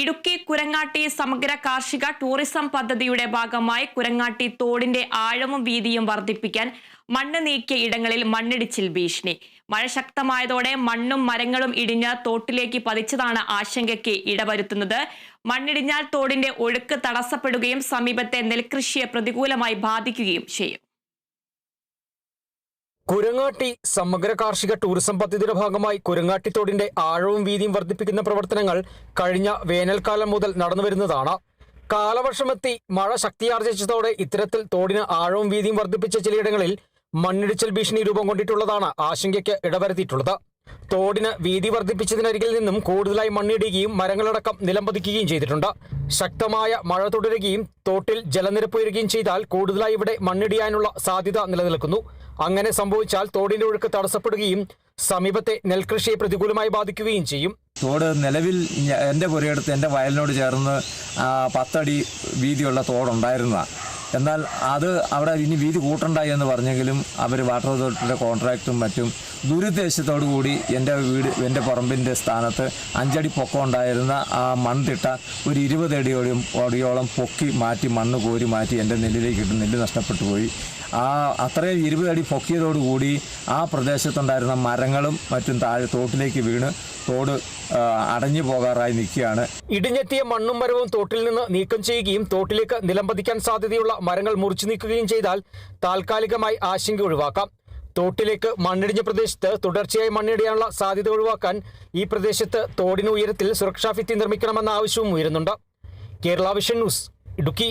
ഇടുക്കി കുരങ്ങാട്ടി സമഗ്ര കാർഷിക ടൂറിസം പദ്ധതിയുടെ ഭാഗമായി കുരങ്ങാട്ടി തോടിന്റെ ആഴവും വീതിയും വർദ്ധിപ്പിക്കാൻ മണ്ണ് നീക്കിയ ഇടങ്ങളിൽ മണ്ണിടിച്ചിൽ ഭീഷണി. മഴ ശക്തമായതോടെ മണ്ണും മരങ്ങളും ഇടിഞ്ഞ് തോട്ടിലേക്ക് പതിച്ചതാണ് ആശങ്കയ്ക്ക് ഇടവരുത്തുന്നത്. മണ്ണിടിഞ്ഞാൽ തോടിന്റെ ഒഴുക്ക് തടസ്സപ്പെടുകയും സമീപത്തെ നെൽകൃഷിയെ പ്രതികൂലമായി ബാധിക്കുകയും ചെയ്യും. കുരങ്ങാട്ടി സമഗ്ര കാർഷിക ടൂറിസം പദ്ധതിയുടെ ഭാഗമായി കുരങ്ങാട്ടിത്തോടിന്റെ ആഴവും വീതിയും വർദ്ധിപ്പിക്കുന്ന പ്രവർത്തനങ്ങൾ കഴിഞ്ഞ വേനൽക്കാലം മുതൽ നടന്നുവരുന്നതാണ് കാലവർഷമെത്തി മഴ ശക്തിയാർജിച്ചതോടെ ഇത്തരത്തിൽ തോടിന് ആഴവും വീതിയും വർദ്ധിപ്പിച്ച ചിലയിടങ്ങളിൽ മണ്ണിടിച്ചൽ ഭീഷണി രൂപം കൊണ്ടിട്ടുള്ളതാണ് ആശങ്കയ്ക്ക് ഇടവരുത്തിയിട്ടുള്ളത്. തോടിന് വീതി വർദ്ധിപ്പിച്ചതിനരികിൽ നിന്നും കൂടുതലായി മണ്ണിടുകയും മരങ്ങളടക്കം നിലംപതിക്കുകയും ചെയ്തിട്ടുണ്ട്. ശക്തമായ മഴ തുടരുകയും തോട്ടിൽ ജലനിരപ്പ് ഉയരുകയും ചെയ്താൽ കൂടുതലായി ഇവിടെ മണ്ണിടിയാനുള്ള സാധ്യത നിലനിൽക്കുന്നു. അങ്ങനെ സംഭവിച്ചാൽ തോടിന്റെ ഒഴുക്ക് തടസ്സപ്പെടുകയും സമീപത്തെ നെൽകൃഷിയെ പ്രതികൂലമായി ബാധിക്കുകയും ചെയ്യും. തോട് നിലവിൽ എന്റെ പുരയെടുത്ത് എന്റെ വയലിനോട് ചേർന്ന് പത്തടി വീതിയുള്ള തോടുണ്ടായിരുന്നതാണ് എന്നാൽ അത് അവിടെ ഇനി വീതി കൂട്ടണ്ടായി എന്ന് പറഞ്ഞെങ്കിലും അവർ വാട്ടർ അതോറിറ്റിയുടെ കോൺട്രാക്റ്റും മറ്റും ദുരുദ്ദേശത്തോടു കൂടി എന്റെ വീട് എന്റെ പറമ്പിന്റെ സ്ഥാനത്ത് അഞ്ചടി പൊക്കം ഉണ്ടായിരുന്ന ആ മൺതിട്ട ഒരു ഇരുപത് അടിയോളം അടിയോളം പൊക്കി മാറ്റി മണ്ണ് കോരി മാറ്റി എന്റെ നെല്ലിലേക്ക് ഇട്ട് നെല്ല് നഷ്ടപ്പെട്ടു പോയി. ആ അത്രയും ഇരുപതടി പൊക്കിയതോടുകൂടി ആ പ്രദേശത്തുണ്ടായിരുന്ന മരങ്ങളും മറ്റും താഴെ തോട്ടിലേക്ക് വീണ് തോട് അടഞ്ഞു പോകാറായി നിൽക്കുകയാണ്. ഇടിഞ്ഞെത്തിയ മണ്ണും മരവും തോട്ടിൽ നിന്ന് നീക്കം ചെയ്യുകയും തോട്ടിലേക്ക് നിലംപതിക്കാൻ സാധ്യതയുള്ള മരങ്ങൾ മുറിച്ചു നീക്കുകയും ചെയ്താൽ താൽക്കാലികമായി ആശങ്ക ഒഴിവാക്കാം. തോട്ടിലേക്ക് മണ്ണിടിഞ്ഞ പ്രദേശത്ത് തുടർച്ചയായി മണ്ണിടിയാനുള്ള സാധ്യത ഒഴിവാക്കാൻ ഈ പ്രദേശത്ത് തോടിന് ഉയരത്തിൽ സുരക്ഷാ ഭിത്തി നിർമ്മിക്കണമെന്ന ആവശ്യവും ഉയരുന്നുണ്ട്. Kerala vision news Idukki.